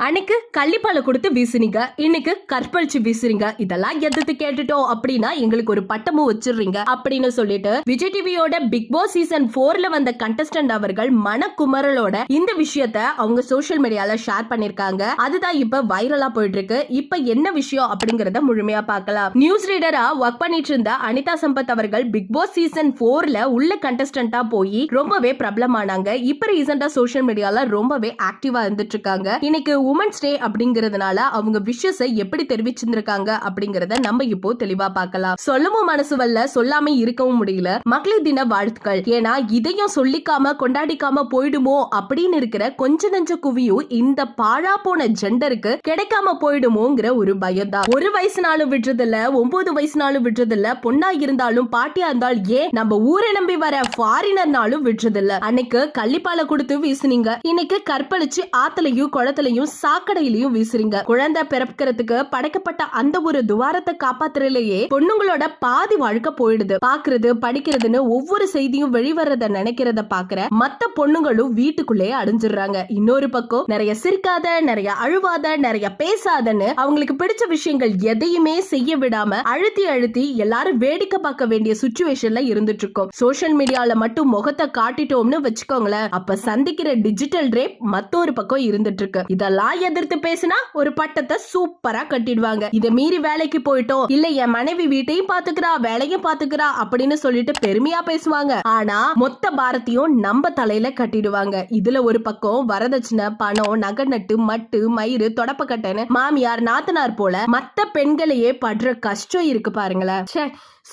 அன்னைக்கு கள்ளிப்பாலை கொடுத்து வீசுனீங்க. இன்னைக்கு கற்பழிச்சு வீசுறீங்க. இதெல்லாம் எதிர்த்து கேட்டுட்டோம்? அப்படின்னா எங்களுக்கு ஒரு பட்டமும் வச்சிடுறீங்க. அப்படின்னு சொல்லிட்டு விஜய் டிவியோட பிக் பாஸ் சீசன் போர்ல வந்த கண்டஸ்டன்ட் அவர்கள் மனக்குமரலோட இந்த விஷயத்த அவங்க சோஷியல் மீடியால ஷேர் பண்ணிருக்காங்க அதுதான் இப்ப வைரலா போயிட்டு இருக்கு இப்ப என்ன விஷயம் அப்படிங்கறத முழுமையா பார்க்கலாம். நியூஸ் ரீடரா ஒர்க் பண்ணிட்டு இருந்த அனிதா சம்பத் அவர்கள் பிக் பாஸ் சீசன் போர்ல உள்ள கண்டஸ்டன்டா போய் ரொம்பவே பிரபலமானாங்க. இப்ப ரீசெண்டா சோஷியல் மீடியால ரொம்பவே ஆக்டிவா இருந்துட்டு இருக்காங்க. இன்னைக்கு உமன்ஸ் டே அப்படிங்கிறதுனால அவங்க விஷஸை எப்படி தெரிவிச்சிருந்திருக்காங்க அப்படிங்கறத நம்ம இப்போ தெளிவா பார்க்கலாம். சொல்லவும் மனசு வரல சொல்லாம இருக்கவும் முடியல. மகளிர் தின வாழ்த்துக்கள். ஏன்னா இதையும் சொல்லிக்காம கொண்டாடிக்காம போயிடுமோ அப்படின்னு இருக்கிற கொஞ்ச நெஞ்ச குவியும் இந்த பாழா போன ஜெண்டருக்கு கிடைக்காம போயிடுமோங்கிற ஒரு பயம் தான் ஒரு வயசுனாலும் விடுறதில்ல ஒன்பது வயசுனாலும் விடுறதில்ல பொண்ணா இருந்தாலும் பாட்டியா இருந்தாலும் ஏன் நம்ம ஊரை நம்பி வர ஃபாரினர்னாலும் விடுறதில்ல. அன்னைக்கு கள்ளிப்பாலை கொடுத்து வீசுனீங்க. இன்னைக்கு கற்பழிச்சு ஆத்துலயும் குளத்துலயும் சாக்கடையிலயும் வீசுறீங்க. குழந்தை பிறக்கிறதுக்கு படைக்கப்பட்ட அந்த ஒரு துவாரத்தை காப்பாத்துறதுலயே பொண்ணுங்களோட பாதி வாழ்க்கை போயிடுது. பாக்குறது படிக்கிறதுன்னு ஒவ்வொரு செய்தியும் வெளிவரத நினைக்கிறத பாக்குற மத்த பொண்ணுங்களும் வீட்டுக்குள்ளேயே அடைஞ்சிடுறாங்க. இன்னொரு பக்கம் நிறைய சிரிக்காத நிறைய அழுவாத நிறைய பேசாதன்னு அவங்களுக்கு பிடிச்ச விஷயங்கள் எதையுமே செய்ய விடாம அழுத்தி அழுத்தி எல்லாரும் வேடிக்கை பார்க்க வேண்டிய சுச்சுவேஷன்ல இருந்துட்டு இருக்கோம் சோசியல் மீடியால மட்டும் முகத்தை காட்டிட்டோம்னு வச்சுக்கோங்களேன். அப்ப சந்திக்கிற டிஜிட்டல் ரேப் மத்தொரு பக்கம் இருந்துட்டு இருக்கு இதெல்லாம் எதிர்த்து பேசினா ஒரு பட்டத்தை சூப்பரா கட்டிடுவாங்க. இதை மீறி வேலைக்கு போயிட்டோம். இல்ல என் மனைவி வீட்டையும் பாத்துக்கிறா வேலையும் பாத்துக்கிறா அப்படின்னு சொல்லிட்டு பெருமையா பேசுவாங்க. ஆனா மொத்த பாரத்தையும் நம்ம தலையில கட்டிடுவாங்க. இதுல ஒரு பக்கம் வரதட்சணை பணம் நகை நட்டு மட்டு மயிறு தொடப்பக்கட்டைன்னு மாமியார் நாத்தனார் போல மத்த பெண்களையே படுற கஷ்டம் இருக்கு பாருங்களேன்.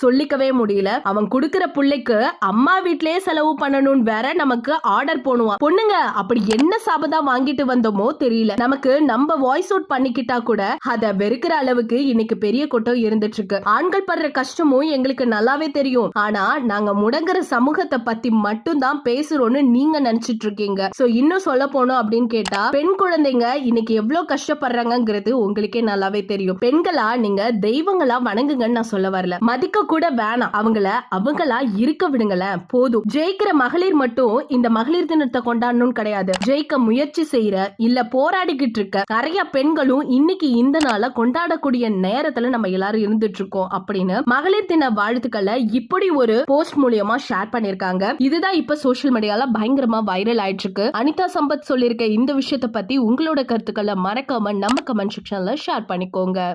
சொல்லிக்கவே முடியல. அவன் குடுக்கிற பிள்ளைக்கு அம்மா வீட்லயே செலவு பண்ணணும்னு வேற நமக்கு ஆர்டர் போடுவான். பொண்ணுங்க அப்படி என்ன சாபதான் வாங்கிட்டு வந்தோமோ தெரியல. நமக்கு நம்ம வாய்ஸ் அவுட் பண்ணிக்கிட்டா கூட அத வெறுக்கிற அளவுக்கு இன்னைக்கு பெரிய கூட்டம் இருந்துட்டு இருக்கு ஆண்கள் படுற கஷ்டமும் எங்களுக்கு நல்லாவே தெரியும். ஆனா நாங்க முடங்குற சமூகத்தை பத்தி மட்டும் தான் பேசுறோம்னு நீங்க நினைச்சிட்டு இருக்கீங்க சோ இன்னும் சொல்ல போனோம் அப்படின்னு கேட்டா பெண் குழந்தைங்க இன்னைக்கு எவ்வளவு கஷ்டப்படுறாங்கங்கிறது உங்களுக்கே நல்லாவே தெரியும். பெண்களா நீங்க தெய்வங்களா வணங்குங்கன்னு நான் சொல்ல வரல. மதிக்க கூட வேணாம். அவங்கள அவங்களா இருக்க விடுங்களேன். போதும். ஜெயிக்கிற மகளிர் மட்டும் இந்த மகளிர் தினத்தை கொண்டாடணும்னு கிடையாது. ஜெயிக்க முயற்சி செய்யற இல்ல போராடிக்கிட்டு இருக்க நிறைய பெண்களும் இன்னைக்கு இந்த நாளை கொண்டாடக்கூடிய நேரத்துல நம்ம எல்லாரும் இருந்துட்டு இருக்கோம் அப்படின்னு மகளிர் தின வாழ்த்துக்களை இப்படி ஒரு போஸ்ட் மூலியமா ஷேர் பண்ணிருக்காங்க இதுதான் இப்ப சோசியல் மீடியால பயங்கரமா வைரல் ஆயிட்டு இருக்கு அனிதா சம்பத் சொல்லியிருக்க இந்த விஷயத்தை பத்தி உங்களோட கருத்துக்களை மறக்காம நம்ம கமெண்ட் செக்ஷன்ல ஷேர் பண்ணிக்கோங்க.